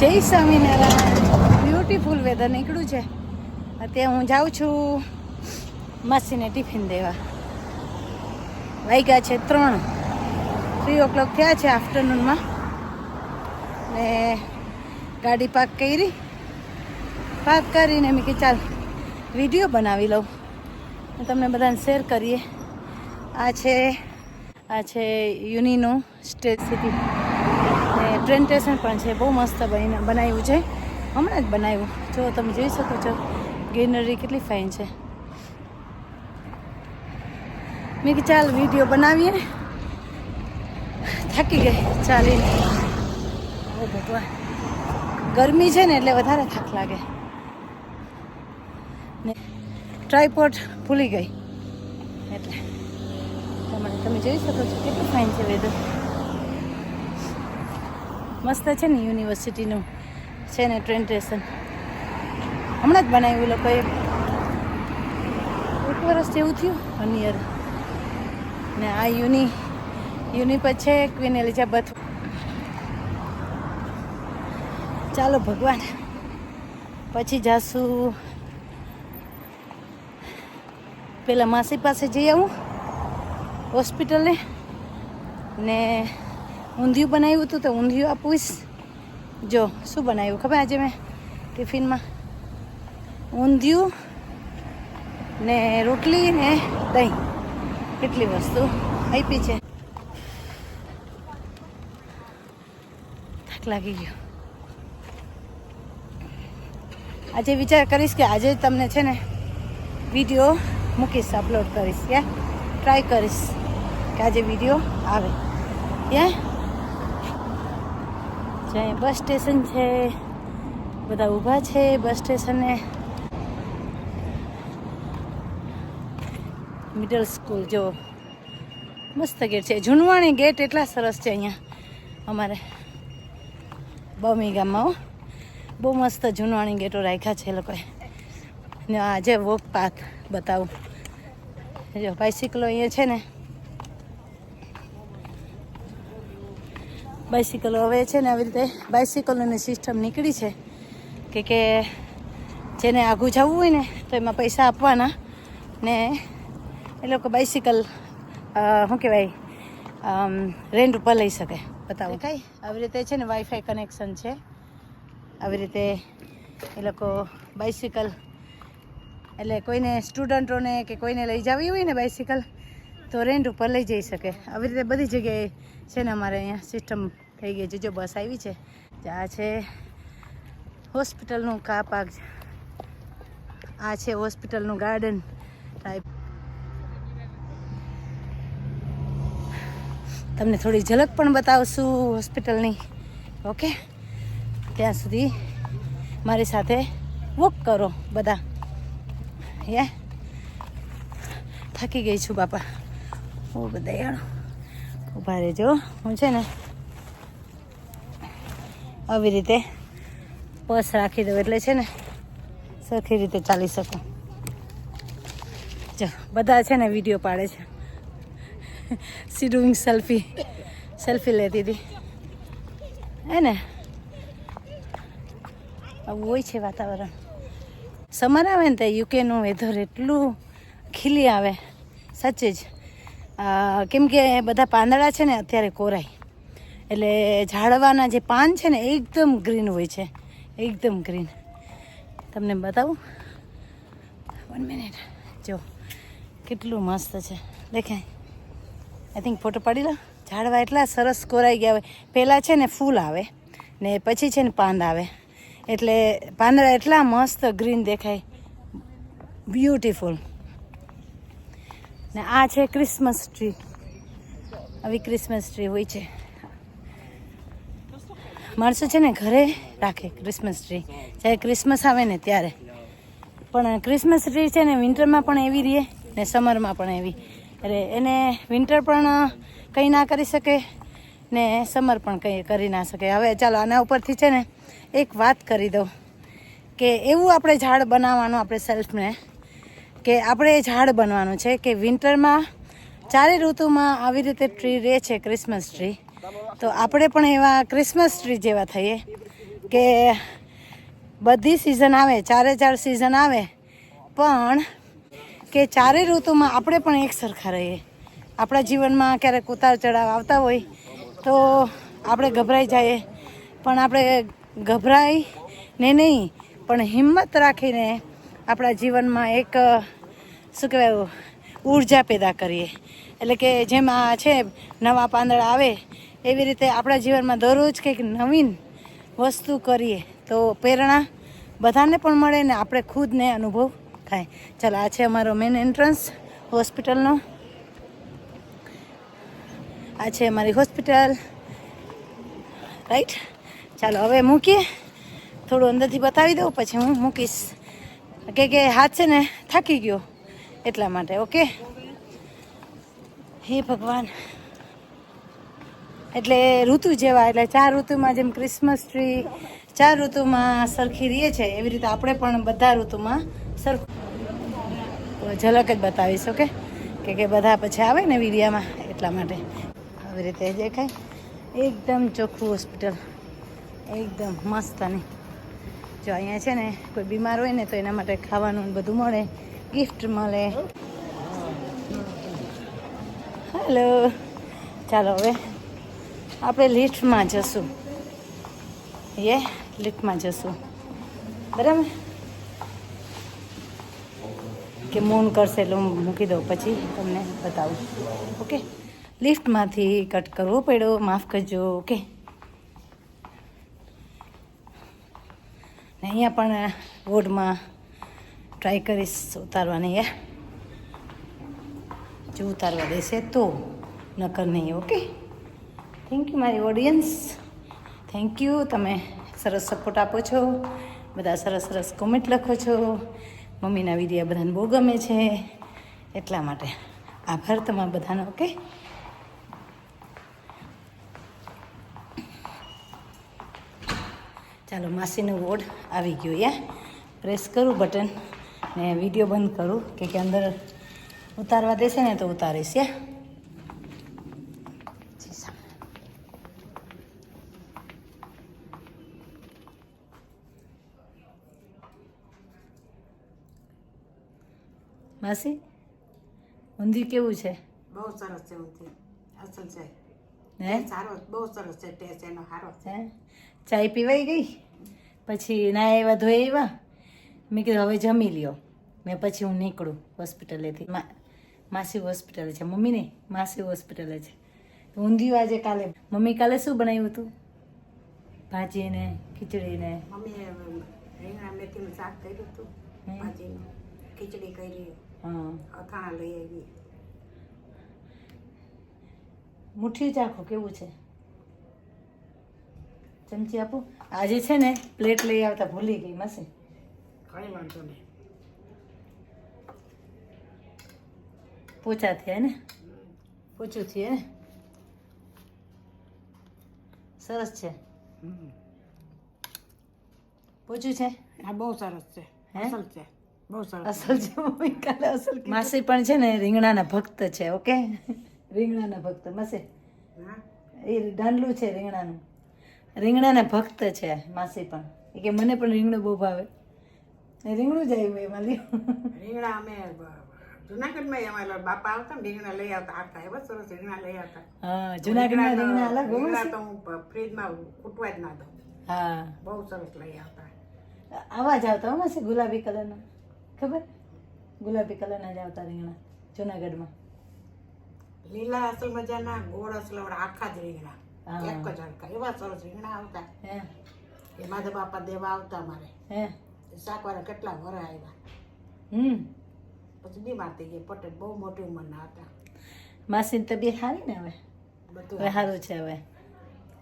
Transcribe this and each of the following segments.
જય Swaminarayan. Beautiful weather નીકળ્યું છે. અત્યારે હું જાઉં છું માસીને ટિફિન દેવા. વાગ્યા છે ત્રણ. થ્રી ઓ ક્લોક થયા છે આફ્ટરનૂનમાં ને ગાડી પાર્ક કરી. પાર્ક કરીને મેં કે ચાલ વીડિયો બનાવી લઉં. તમને બધાને શેર કરીએ. આ છે આ છે યુનિનો સ્ટેજ સિટી ને ટ્રેન સ્ટેશન પણ છે, બહુ મસ્ત બની બનાવ્યું છે. હમણાં જ બનાવ્યું. જો તમે જોઈ શકો છો, ગ્રીનરી કેટલી ફાઇન છે. મેં કે ચાલ વીડિયો બનાવીએ. થાકી ગઈ, ચાલી ઓ ભગવાન. ગરમી છે ને એટલે વધારે થાક લાગે. ને ટ્રાયપોટ ભૂલી ગઈ. એટલે. તમે જોઈ શકો છો, કેટલું ફાઇન છે વેધર મસ્ત છે ને યુનિવર્સિટીનું. છે ને ટ્રેન સ્ટેશન. હમણાં જ બનાવ્યું લોકોએ. એક વર્ષ જેવું થયું વન યર ને આ યુનિ યુનિ પર છે ક્વીન એલિઝાબેથ ચાલો ભગવાન, પછી જાશું. પેલા માસી પાસે જઈ આવું, હોસ્પિટલે. ને ઊંધિયું બનાવ્યું હતું તો ઊંધિયું આપીશ જો, શું બનાવ્યું? ખબર આજે મેં ટિફિનમાં? ઊંધિયું ને રોટલી ને દહીં. કેટલી વસ્તુ આપી છે. થાક લાગી ગયો. આજે વિચાર કરીશ કે આજે તમને છે ને વીડિયો મૂકીશ અપલોડ કરીશ, યા? ટ્રાય કરીશ કે આજે વીડિયો આવે. યા? જ્યાં, બસ સ્ટેશન છે. બધા ઊભા છે બસ સ્ટેશને. મિડલ સ્કૂલ, જો. મસ્ત ગેટ છે. જૂનવાણી ગેટ એટલા સરસ છે અહીંયા, અમારે. બમી ગામમાં હો. બહુ મસ્ત જૂનવાણી ગેટો રાખ્યા છે એ લોકોએ. ને આજે વોક પાથ બતાવું. જો બાઇસિકલો અહીંયા છે ને. બાઇસિકલો હવે છે ને આવી રીતે બાઇસિકલોની સિસ્ટમ નીકળી છે. કે કે જેને આઘું જવું હોય ને, તો એમાં પૈસા આપવાના. ને એ લોકો બાઇસિકલ શું કહેવાય રેન્ટ ઉપર લઈ શકે. બતાવો. કઈ આવી રીતે છે ને વાઈફાઈ કનેક્શન છે. આવી રીતે એ લોકો બાઇસિકલ એટલે કોઈને સ્ટુડન્ટોને કે કોઈને લઈ જવી હોય ને બાઇસિકલ તો રેન્ટ ઉપર લઈ જઈ શકે. આવી રીતે બધી જગ્યાએ છે ને અમારે અહીંયા સિસ્ટમ થઈ ગઈ છે. જો બસ આવી છે. આ છે હોસ્પિટલનું કા પાક આ છે હોસ્પિટલનું ગાર્ડન ટાઈપ તમને થોડી ઝલક પણ બતાવશું હોસ્પિટલની. ઓકે? ત્યાં સુધી મારી સાથે વોક કરો બધા. યા થાકી ગઈ છું, બાપા. હું બધા ઊભા રહેજો. હું છે ને આવી રીતે પર્સ રાખી દઉં એટલે છે ને સરખી રીતે ચાલી શકું. જો, બધા છે ને વીડિયો પાડે છે. સી ડુઈંગ સેલ્ફી સેલ્ફી લેતી હતી. હે ને? આવું હોય છે વાતાવરણ. સમર આવે ને તો યુકેનું વેધર એટલું ખીલી આવે. સાચે જ. કેમ કે બધા પાંદડા છે ને અત્યારે કોરાય. એટલે ઝાડવાના જે પાન છે ને, એકદમ ગ્રીન હોય છે. એકદમ ગ્રીન તમને બતાવું? વન મિનિટ જો, કેટલું મસ્ત છે. દેખાય. આઈ થિંક ફોટો પાડી લો. ઝાડવા એટલા સરસ કોરાઈ ગયા હોય. પહેલાં છે ને ફૂલ આવે, ને પછી છે ને પાંદ આવે. એટલે પાંદડા એટલા મસ્ત ગ્રીન દેખાય. બ્યુટીફુલ ને આ છે ક્રિસમસ ટ્રી આવી ક્રિસમસ ટ્રી હોય છે. માણસો છે ને ઘરે? રાખે ક્રિસમસ ટ્રી જ્યારે ક્રિસમસ આવે ને ત્યારે. પણ ક્રિસમસ ટ્રી છે ને વિન્ટરમાં પણ એવી રહે ને સમરમાં પણ એવી. એટલે એને વિન્ટર પણ કંઈ ના કરી શકે ને સમર પણ કંઈ કરી ના શકે. હવે ચાલો આના ઉપરથી છે ને એક વાત કરી દઉં કે એવું આપણે ઝાડ બનાવવાનું આપણે સેલ્ફને કે આપણે ઝાડ બનવાનું છે કે વિન્ટરમાં ચારે ઋતુમાં આવી રીતે ટ્રી રહે છે ક્રિસમસ ટ્રી. તો આપણે પણ એવા ક્રિસમસ ટ્રી જેવા થઈએ કે બધી સિઝન આવે, ચારે ચાર સિઝન આવે, પણ કે ચારે ઋતુમાં આપણે પણ એક સરખા રહીએ. આપણા જીવનમાં ક્યારેક ઉતાર ચઢાવ આવતા હોય તો આપણે ગભરાઈ જઈએ. પણ આપણે ગભરાઈને નહીં, પણ હિંમત રાખીને આપણા જીવનમાં એક શું કહેવાય, ઊર્જા પેદા કરીએ. એટલે કે જેમ છે, નવા પાંદડા આવે, એવી રીતે આપણા જીવનમાં દરરોજ કંઈક નવીન વસ્તુ કરીએ, તો પ્રેરણા બધાને પણ મળે ને આપણે ખુદને અનુભવ થાય. ચાલો, આ છે અમારો મેન એન્ટ્રન્સ હોસ્પિટલનો આ છે અમારી હોસ્પિટલ રાઈટ ચાલો, હવે મૂકીએ. થોડું અંદરથી બતાવી દઉં, પછી હું મૂકીશ. કે કે હાથ છે ને, થાકી ગયો. એટલા માટે, ઓકે? હે ભગવાન. એટલે ઋતુ જેવા, એટલે ચાર ઋતુમાં જેમ ક્રિસમસ ટ્રી ચાર ઋતુમાં સરખી રહીએ છે, એવી રીતે આપણે પણ બધા ઋતુમાં સરખું. ઝલક જ બતાવીશ, ઓકે? કે કે બધા પછી આવે ને વિડીયામાં, એટલા માટે. આવી રીતે દેખાય. એકદમ ચોખ્ખું હોસ્પિટલ. એકદમ મસ્ત અને જો અહીંયા છે ને કોઈ બીમાર હોય ને તો એના માટે ખાવાનું બધું મળે. ગિફ્ટ મળે. હેલો ચાલો હવે આપણે લિફ્ટમાં જશું. યે લિફ્ટમાં જશું. બરાબર? કે મૂન કરશે એટલે હું મૂકી દઉં પછી તમને બતાવું. ઓકે લિફ્ટમાંથી કટ કરવો પડ્યો, માફ કરજો ઓકે ને અહીંયા પણ રોડમાં ટ્રાય કરીશ ઉતારવાની યા જો ઉતારવા દેશે તો, નકર નહીં, ઓકે? થેન્ક યુ મારી ઓડિયન્સ થેન્ક યુ તમે સરસ સપોર્ટ આપો છો. બધા સરસ સરસ કોમેન્ટ લખો છો. મમ્મીના વિડીયા બધાને બહુ ગમે છે. એટલા માટે આભાર તમારા બધાનો, ઓકે? ચાલો, માસીનું વોર્ડ આવી ગયો યા પ્રેસ કરું બટન ને વીડિયો બંધ કરું કે કે અંદર ઉતારવા દેશે ને તો ઉતારીશ યા માસી ઊંધિયું કેવું છે? બહુ સરસ છે ઊંધિયું અસલ છે. હે? સારો બહુ સરસ છે ટેસ્ટ એનો સારો છે ચાય પીવાઈ ગઈ? પછી ના આવ્યા ધોઈ આવ્યા? મેં કીધું હવે જમી લ્યો. મેં પછી હું નીકળું હોસ્પિટલેથી. મા માસી હોસ્પિટલે છે. મમ્મી ને માસી હોસ્પિટલે છે. તો ઊંધિયું આજે કાલે. મમ્મી કાલે શું બનાવ્યું હતું? ભાજી ને ખીચડી ને રીંગણા મેથીનું શાક કર્યું હતું. ભાજીનું. ખીચડી કરી. હા. અથાણા લઈ આવી. મુઠ્ઠી ચાખો કેવું છે? ચમચી આપું? આજે છે ને પ્લેટ લઈ આવતા ભૂલી ગઈ માસી. કઈ વાંધો નહીં. પોચા થયા ને? પોચું થયું ને? સરસ છે. હમ. પોચું છે? આ બહુ સરસ છે. હે? અસલ છે. બહુ સરસ અસલ છે? કાલે અસલ માસી પણ છે ને રીંગણાના ભક્ત છે ઓકે? રીંગણાના ભક્ત. માસી હા? એ ડાંડલું છે રીંગણાનું. રીંગણાના ભક્ત છે માસી પણ. એ કે મને પણ રીંગણું બહુ ભાવે. રીંગણું જ આવ્યું એમાં લ્યો. રીંગણા અમે જુનાગઢમાં અમારા બાપા આવતા ને રીંગણા લઈ આવતા આખા એવા સરસ રીંગણા લઈ આવતા. હા જુનાગઢમાં રીંગણા અલગ રીંગણા તો હું ફ્રીજમાં કૂટવા જ ના દઉં. હા. બહુ સરસ લઈ આવતા. આવા જ આવતા હો છે ગુલાબી કલરના. ખબર? ગુલાબી કલરના જ આવતા રીંગણા જુનાગઢમાં. લીલા અસલ મજાના ગોળ અસલ આખા જ રીંગણા. એક જ હડકા એવા સરસ રીંગણા આવતા. હે. એ માધવ બાપા દેવા આવતા મારે હે. શાકવાળા કેટલા વર આવ્યા હમ. પછી બીમાર થઈ ગયા. પટેલ બહુ મોટી ઉંમરના હતા. માસીની તબિયત સારી ને હવે? હવે બધું સારું છે હવે.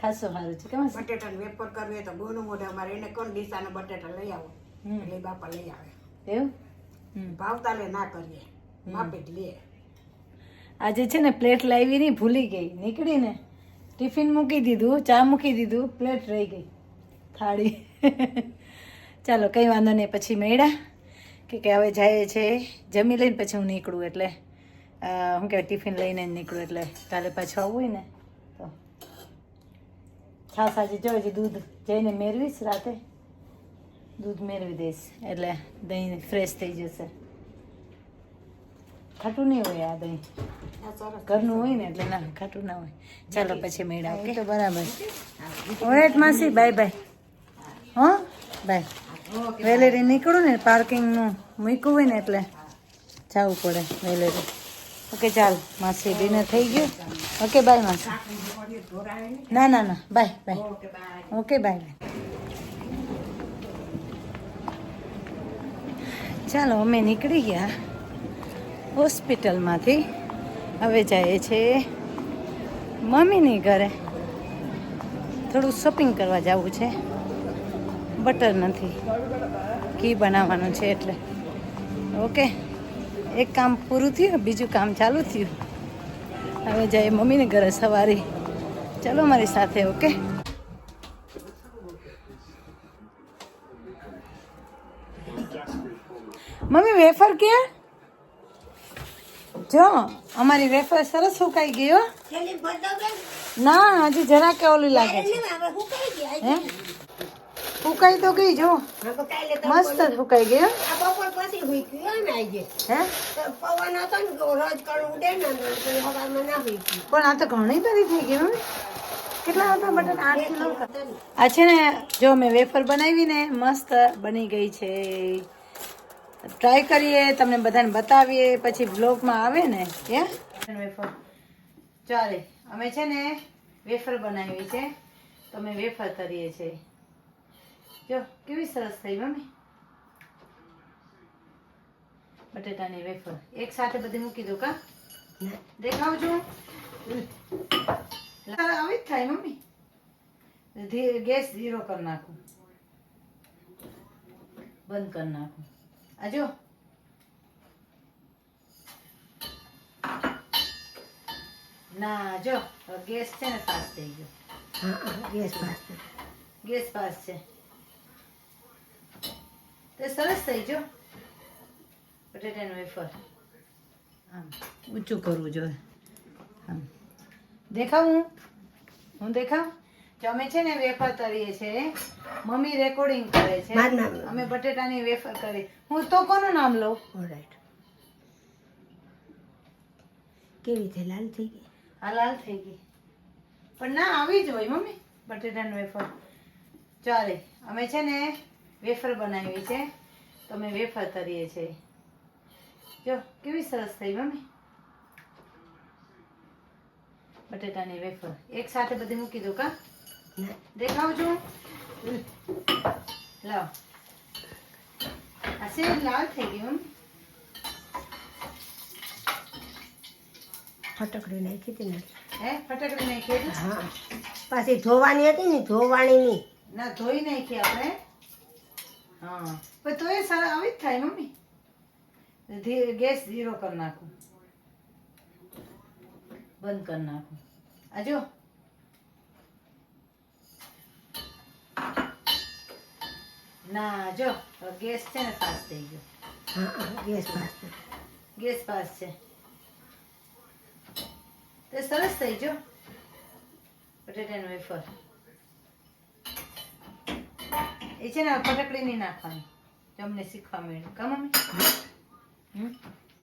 ખાસો સારું છે કેમ બટેટાનું વેપર કરવું હોય તો ગુનું મોઢે અમારે એને કોણ ડીસાના બટેટા લઈ આવો. એટલે બાપા લઈ આવે. એવું? ભાવતા લે ના કરીએ. માપે લઈએ. આજે છે ને પ્લેટ લાવી નહીં ભૂલી ગઈ. નીકળી ને. ટિફિન મૂકી દીધું ચા મૂકી દીધું પ્લેટ રહી ગઈ. થાળી. ચાલો કંઈ વાંધો નહીં પછી મેળા કે કે હવે જાય છે જમી લઈને પછી હું નીકળું એટલે. હું કહેવાય ટિફિન લઈને જ નીકળું એટલે. કાલે પાછું આવવું હોય ને તો. છાસ આજે જો હજી દૂધ જઈને મેળવીશ રાતે. દૂધ મેળવી દઈશ એટલે દહીં ફ્રેશ થઈ જશે. ખાટું નહીં હોય આ દહીં. ઘરનું હોય ને એટલે ના ખાટું ના હોય. ચાલો પછી મેળા ઓકે? તો બરાબર. ઓરાઈટ માસી બાય બાય હા? બાય વેલેરી નીકળું ને, પાર્કિંગનું મૂક્યું હોય ને એટલે જવું પડે વેલેરી. ઓકે, ચાલ, માસી ડિનર થઈ ગયું. ઓકે, બાય, માસી. ના ના ના, bye bye. Okay, bye bye. ચાલો, અમે નીકળી ગયા હોસ્પિટલમાંથી. હવે જઈએ છીએ મમ્મીની ઘરે. થોડું શોપિંગ કરવા જવું છે. બટર નથી. ઘી બનાવવાનું છે એટલે. ઓકે. એક કામ પૂરું થયું બીજું કામ ચાલુ થયું. હવે જઈએ મમ્મીને ઘરે સવારે. ચાલો મારી સાથે ઓકે? મમ્મી વેફર ક્યાં? જો અમારી વેફર સરસ સુકાઈ ગયો હો. ના હજી જરા કે ઓલી લાગે છે. હે? સુકાઈ તો ગઈ જો. મસ્ત સુકાઈ ગઈ હો. હે પણ આ તો ઘણી બધી થઈ ગયું કેટલા હતા બટન આઠ કિલો આ છે ને જો મેં વેફર બનાવી ને મસ્ત બની ગઈ છે. ટ્રાય કરીએ તમને બધાને બતાવીએ પછી બ્લોગમાં આવે ને હે? વેફર. ચાલે અમે છે ને વેફર બનાવી છે. તો અમે વેફર કરીએ છીએ. જો કેવી સરસ થઈ મમ્મી. બટેટાની વેફર. એક સાથે બધી મૂકી દો કા? દેખાવજો. આવી જ થાય મમ્મી. ગેસ ધીરો કરી નાખું. બંધ કરી નાખું. આ જો. ના જો ગેસ છે ને પાસ થઈ ગયો. ગેસ પાસ છે. તે સરસ થઈ જો બટેટાનું વેફર આમ ઊંચું કરવું જોઈએ આમ દેખાવું હું દેખાવ જો અમે છે ને વેફર તરીએ છે મમ્મી રેકોર્ડિંગ કરે છે. અમે બટેટાની વેફર કરી હું તો કોનું નામ લઉં કેવી રીતે લાલ થઈ ગઈ હા લાલ થઈ ગઈ પણ ના આવી જ હોય મમ્મી બટેટાનું વેફર ચાલે અમે છે ને વેફર બનાવી છે. તો અમે વેફર કરીએ છીએ. જો કેવી સરસ થઈ મમ્મી. બટેટાની વેફર. એક સાથે બધી મૂકી દો કા? દેખાવજો. લાવ. આ સેવ લાલ થઈ ગયું મમ્મી. ફટકડી નાખી હતી ને હે ફટાકડી નાખી હતી? હા. પાછી ધોવાની હતી ને ધોવાની નહીં ના ધોઈ નાખી આપણે. હા. પણ તો એ સારા આવી જ થાય મમ્મી. ગેસ ઝીરો કરી નાખું. બંધ કરી નાખું. આ જો. ના જો ગેસ છે ને પાસ થઈ ગયો. હા ગેસ પાસે ગેસ પાસ છે. તે સરસ થઈ જો બટેટાનું વેફર એ છે ને ફટકડી નહીં નાખવાની. તમને શીખવા મળ્યું. કા મમ્મી? હમ?